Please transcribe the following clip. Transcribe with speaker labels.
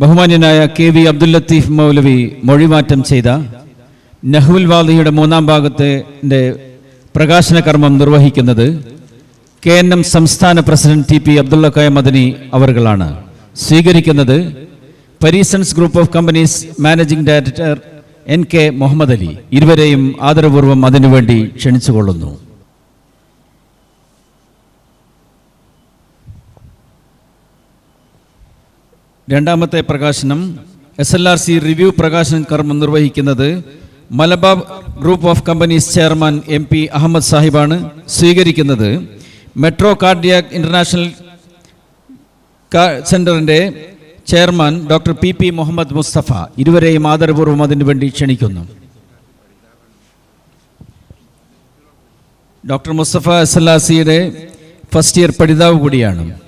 Speaker 1: ബഹുമാന്യനായ K V Abdul Latheef Moulavi മൊഴിമാറ്റം ചെയ്ത നഹുൽ വാദിയുടെ മൂന്നാം ഭാഗത്തെ പ്രകാശന കർമ്മം നിർവഹിക്കുന്നത് കെ എൻ എം സംസ്ഥാന president T P Abdulla Koya Madani അവർകളാണ്. സ്വീകരിക്കുന്നത് Parisons group of companies managing director N K Muhammad Ali. ഇരുവരെയും ആദരപൂർവം അതിനുവേണ്ടി ക്ഷണിച്ചുകൊള്ളുന്നു. രണ്ടാമത്തെ പ്രകാശനം S L R C review പ്രകാശന കർമ്മം നിർവഹിക്കുന്നത് Malabar group of companies chairman M P Ahammed സാഹിബാണ് സ്വീകരിക്കുന്നത്. മെട്രോ കാർഡിയാക് ഇന്റർനാഷണൽ കാ- സെന്ററിന്റെ chairman doctor P P Muhammad Musthafa ഇരുവരെയും ആദരപൂർവം അതിനു വേണ്ടി ക്ഷണിക്കുന്നു. Doctor Musthafa S L R സിയുടെ ഫസ്റ്റ് ഇയർ പഠിതാവ് കൂടിയാണ്.